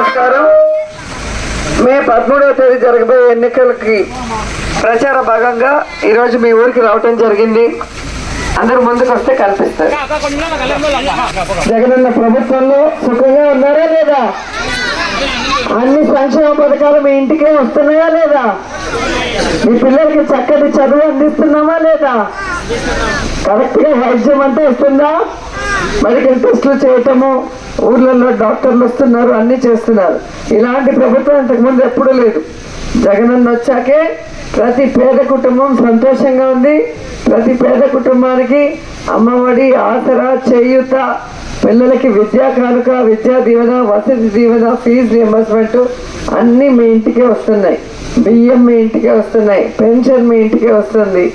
నమస్కారం. మే పదమూడవ తేదీ జరగబోయే ఎన్నికలకి ప్రచార భాగంగా ఈరోజు మీ ఊరికి రావటం జరిగింది. అందరూ ముందుకు వస్తే కనిపిస్తారు. జగనన్న ప్రభుత్వంలో సుఖంగా ఉన్నారా లేదా? అన్ని సంక్షేమ పథకాలు మీ ఇంటికే వస్తున్నాయా లేదా? మీ పిల్లలకి చక్కటి చదువు అందిస్తున్నామా లేదా? కరెక్ట్గా వైద్యం అంతా వస్తుందా? మెడికల్ టెస్టులు చేయటము ఊర్లలో డాక్టర్లు వస్తున్నారు అన్ని చేస్తున్నారు. ఇలాంటి ప్రభుత్వం ఇంతకుముందు ఎప్పుడూ లేదు. జగనన్న వచ్చాకే ప్రతి పేద కుటుంబం సంతోషంగా ఉంది. ప్రతి పేద కుటుంబానికి అమ్మఒడి ఆసరా చేయూత పిల్లలకి విద్యా కానుక విద్యా దీవెన వసతి దీవెన ఫీజు రియంబర్స్మెంట్ అన్నీ మీ ఇంటికే వస్తున్నాయి. బియ్యం మీ ఇంటికే వస్తున్నాయి. పెన్షన్ మీ ఇంటికే వస్తుంది.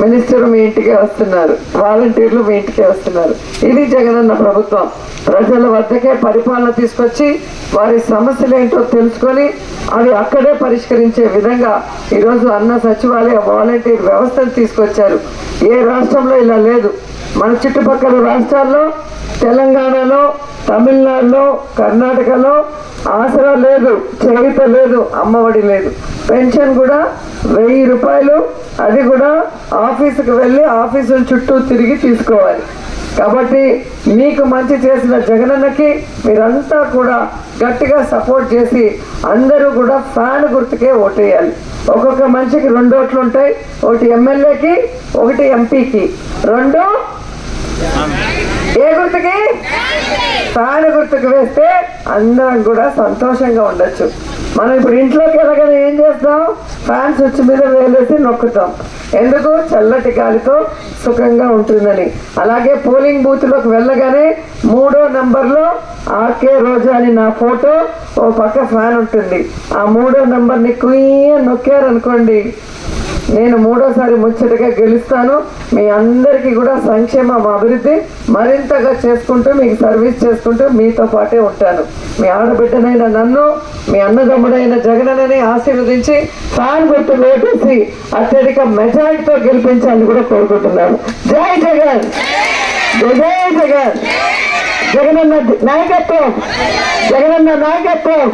మినిస్టర్ మీ ఇంటికే వస్తున్నారు. వాలంటీర్లు మీ ఇంటికే వస్తున్నారు. ఇది జగనన్న ప్రభుత్వం. ప్రజల వద్దకే పరిపాలన తీసుకొచ్చి వారి సమస్యలు ఏంటో తెలుసుకొని అవి అక్కడే పరిష్కరించే విధంగా ఈరోజు అన్న సచివాలయ వాలంటీర్ వ్యవస్థను తీసుకొచ్చారు. ఏ రాష్ట్రంలో ఇలా లేదు. మన చుట్టుపక్కల రాష్ట్రాల్లో తెలంగాణలో తమిళనాడులో కర్ణాటకలో ఆసరా లేదు చేయత లేదు అమ్మఒడి లేదు. పెన్షన్ కూడా వెయ్యి రూపాయలు అది కూడా ఆఫీసుకు వెళ్ళి ఆఫీసుల చుట్టూ తిరిగి తీసుకోవాలి. కాబట్టి మీకు మంచి చేసిన జగనన్నకి మీరంతా కూడా గట్టిగా సపోర్ట్ చేసి అందరూ కూడా ఫ్యాన్ గుర్తుకే ఓటేయాలి. ఒక్కొక్క మనిషికి రెండు ఓట్లు ఉంటాయి. ఒకటి ఎమ్మెల్యేకి ఒకటి ఎంపీకి. రెండు? ఏ గుర్తుకి? ఫ్యాన్ గుర్తుకు వేస్తే అందరం కూడా సంతోషంగా ఉండొచ్చు. మనం ఇప్పుడు ఇంట్లోకి వెళ్ళగానే ఏం చేస్తాం? ఫ్యాన్ స్విచ్ మీద వేలేసి నొక్కుతాం. ఎందుకు? చల్లటి గాలితో సుఖంగా ఉంటుందని. అలాగే పోలింగ్ బూత్లోకి వెళ్ళగానే మూడో నంబర్లో ఆర్కే రోజా అని నా ఫోటో ఓ పక్క ఫ్యాన్ ఉంటుంది. ఆ మూడో నంబర్ని కుయ్య నొక్కారనుకోండి. నేను మూడోసారి ముచ్చటగా గెలుస్తాను. మీ అందరికీ కూడా సంక్షేమం అభివృద్ధి మరింతగా చేసుకుంటూ మీకు సర్వీస్ చేసుకుంటూ మీతో పాటే ఉంటాను. మీ ఆడబిడ్డనైన నన్ను మీ అన్నదమ్ముడైన జగనని ఆశీర్వదించి ఫ్యాన్ గుర్తు వేటేసి అత్యధిక మెజారిటీతో గెలిపించాలని కూడా కోరుకుంటున్నాను. జై జగన్! జై జై జగన్! జగనన్న నాయకత్వం! జగనన్న నాయకత్వం!